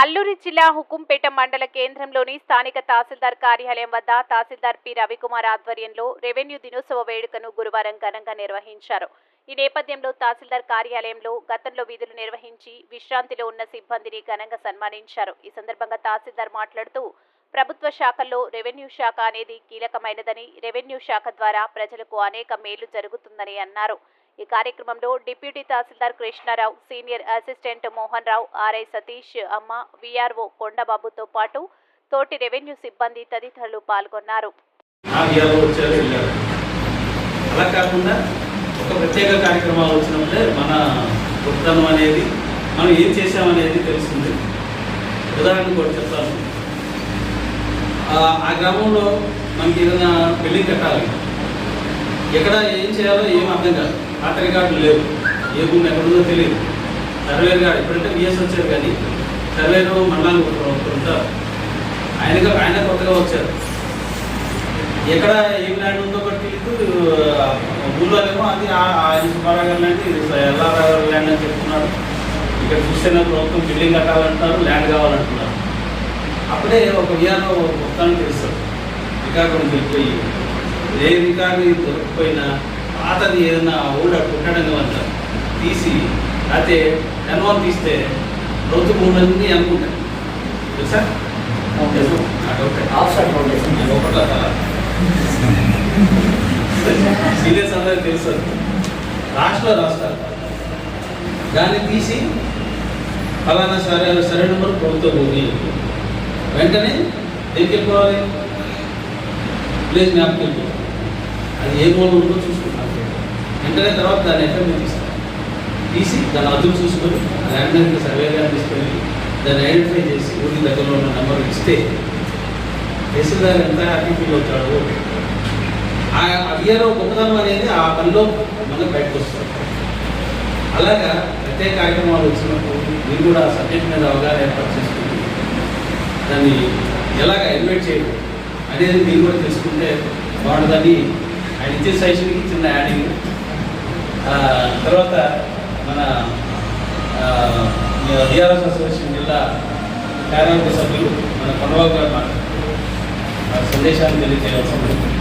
అల్లూరి జిల్లా హుకుంపేట మండల కేంద్రంలోని స్థానిక తహసీల్దార్ కార్యాలయం వద్ద తహసీల్దార్ పి. రవికుమార్ ఆధ్వర్యంలో రెవెన్యూ దినోత్సవ వేడుకను గురువారం ఘనంగా నిర్వహించారు. ఈ నేపథ్యంలో తహసీల్దార్ కార్యాలయంలో గతంలో విధులు నిర్వహించి విశ్రాంతిలో ఉన్న సిబ్బందిని ఘనంగా సన్మానించారు. ఈ సందర్భంగా తహసీల్దార్ మాట్లాడుతూ ప్రభుత్వ శాఖల్లో రెవెన్యూ శాఖ అనేది కీలకమైనదని రెవెన్యూ శాఖ ద్వారా ప్రజలకు అనేక మేలు జరుగుతుందని అన్నారు. ఈ కార్యక్రమంలో డిప్యూటీ తహసీల్దార్ Krishnarao senior assistant Mohan Rao RI Satish అమ్మ విఆర్ఓ కొండబాబుతో పాటు తోటి రెవెన్యూ సిబ్బంది తదితరులు పాల్గొన్నారు. అలా కాకుండా ఒక ప్రత్యేక కార్యక్రమాలు వచ్చినప్పుడే మన గొప్పతనం అనేది మనం ఏం చేసామనేది తెలుస్తుంది. ఉదాహరణకు కూడా చెప్తాను. ఆ- ఆ గ్రామంలో మనకి ఏదైనా బిల్డింగ్ కట్టాలి. ఎక్కడ ఏం చేయాలో ఏం అర్థం కాదు. ఖాతా రికార్డులు లేవు ఏ భూమి ఎక్కడుందో తెలియదు. సర్వేర్ గారు ఇప్పుడంటే బిఎస్ వచ్చారు కానీ సర్వేర్ మండలానికి ఒకరు ఉంటారు ఆయనగా ఆయన కొత్తగా వచ్చారు. ఎక్కడ ఏం ల్యాండ్ ఉందో ఒకటి తెలియదు ఊళ్ళోనేమో అది ఆయన సుబ్బారావు గారి ల్యాండ్ ఇది ఎల్లారావు ల్యాండ్ అని చెప్తున్నారు. ఇక్కడ చూస్తే ప్రభుత్వం బిల్డింగ్ కట్టాలంటున్నారు ల్యాండ్ కావాలంటున్నారు. అప్పుడే ఒక విఆర్ఓ మొత్తానికి తెలుస్తారు రికార్డు వెళ్ళిపోయి ఏ రికార్డు దొరికిపోయినా పాతది ఏదైనా ఓల్డ్ కుట్టడం వల్ల తీసి లేకపోతే ఎన్వన్ తీస్తే ప్రభుత్వం ఉన్నది అనుకుంటాను తెలుసా. సీరియస్ అందరికి తెలుసు. రాష్ట్ర రాస్తారు దాన్ని తీసి ఫలానా సరే సరైన నెంబర్ ప్రభుత్వ భూమి వెంటనే దేనికి వెళ్ళిపోవాలి విలేజ్ మ్యాప్కి వెళ్ళిపోవాలి అది ఏ మూల ఉందో చూసుకుంటాం వెంటనే తర్వాత దాన్ని ఎక్కడ తీస్తాం. తీసి దాని అదుపు చూసుకొని ల్యాండ్లైన్ సర్వే గారిని తీసుకొని దాన్ని ఐడెంటిఫై చేసి ఊరి దగ్గరలో ఉన్న నెంబర్ ఇస్తే తహసీల్దార్ ఎంత హ్యాపీ ఫీల్ అవుతాడు ఆ అవియలో గొప్పతనం అనేది ఆ పనిలో మళ్ళీ బయటకు వస్తుంది. అలాగా ప్రత్యేక కార్యక్రమాలు వచ్చినప్పుడు మీరు కూడా సబ్జెక్ట్ మీద అవగాహన ఏర్పాటు చేసుకుంటుంది దాన్ని ఎలాగ ఇన్వైట్ చేయడం అనేది మీరు కూడా తెలుసుకుంటే బాగుంటుందని ఆయన ఇచ్చే సజెషన్కి చిన్న యాడింగ్ తర్వాత మన డిఆర్ఎస్ అసోసియేషన్ జిల్లా కార్యవర్గ సభ్యులు మన కొనబాబు గారు మాట్లాడారు ఆ సందేశాన్ని తెలియజేయాల్సింది